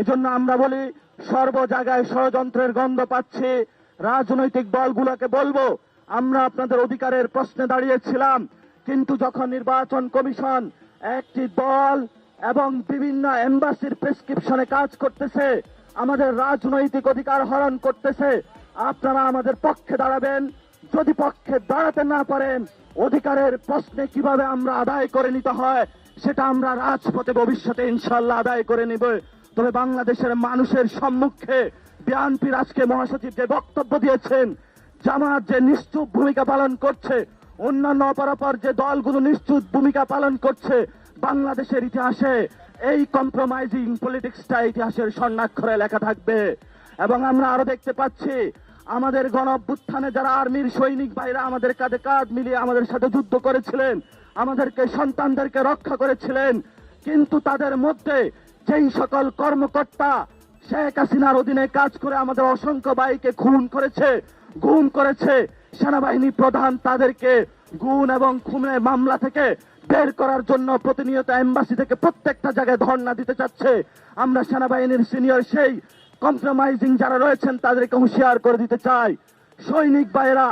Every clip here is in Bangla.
এজন্য আমরা বলি, সর্ব জায়গায় ষড়যন্ত্রের গন্ধ পাচ্ছি। রাজনৈতিক দলগুলোকে বলব, আমরা আপনাদের অধিকারের প্রশ্নে দাঁড়িয়েছিলাম, কিন্তু যখন নির্বাচন কমিশন একটি দল এবং বিভিন্ন এম্বাসির প্রেসক্রিপশনে কাজ করতেছে, আমাদের রাজনৈতিক অধিকার হরণ করতেছে, আপনারা আমাদের পক্ষে দাঁড়াবেন। যদি পক্ষে দাঁড়াতে না পারেন, অধিকারের প্রশ্নে কীভাবে আমরা আদায় করে নিতে হয়, সেটা আমরা রাজপথে ভবিষ্যতে ইনশাল্লাহ আদায় করে নিব। তবে বাংলাদেশের মানুষের সম্মুখে বিএনপির আজকে মহাসচিব যে বক্তব্য দিয়েছেন, জামাত যে নিশ্চুপ ভূমিকা পালন করছে, অন্যান্য অপরাপর যে দলগুলো নিশ্চুপ ভূমিকা পালন করছে, বাংলাদেশের ইতিহাসে এই কম্প্রোমাইজিং পলিটিক্সটা ইতিহাসের স্বর্ণাক্ষরে লেখা থাকবে। এবং আমরা আরও দেখতে পাচ্ছি আমাদের গণ অভ্যুত্থানে যারা আর্মির সৈনিক ভাইরা আমাদের কাঁধে কাঁধ মিলিয়ে আমাদের সাথে যুদ্ধ করেছিলেন, আমাদেরকে সন্তানদেরকে রক্ষা করেছিলেন, কিন্তু তাদের মধ্যে যেই সকল কর্মকর্তা শেখ হাসিনার অধীনে কাজ করে আমাদের অসংখ্য ভাইকে খুন করেছে, গুম করেছে, সেনাবাহিনী প্রধান তাদেরকে গুণ এবং খুনের মামলা থেকে বের করার জন্য প্রতিনিয়ত এম্বাসি থেকে প্রত্যেকটা জায়গায় ধর্ণা দিতে চাচ্ছে। আমরা সেনাবাহিনীর সিনিয়র সেই কম্প্রোমাইজিং যারা রয়েছেন, তাদেরকে হুঁশিয়ার করে দিতে চাই। সৈনিক ভাইয়েরা,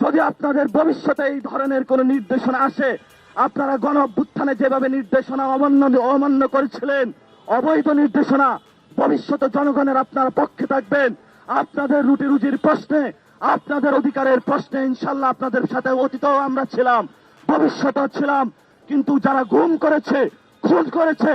যদি আপনাদের ভবিষ্যতে এই ধরনের কোন নির্দেশনা আসে, আপনারা গণ অভ্যুত্থানে যেভাবে নির্দেশনা অমান্য অমান্য করেছিলেন, অবৈধ নির্দেশনা, ভবিষ্যতে জনগণের আপনার পক্ষে থাকবেন। আপনাদের রুটি রুজির প্রশ্নে, আপনাদের অধিকারের প্রশ্নে ইনশাল্লাহ আপনাদের সাথে অতীতও আমরা ছিলাম, ভবিষ্যতেও ছিলাম। কিন্তু যারা গুম করেছে, খুন করেছে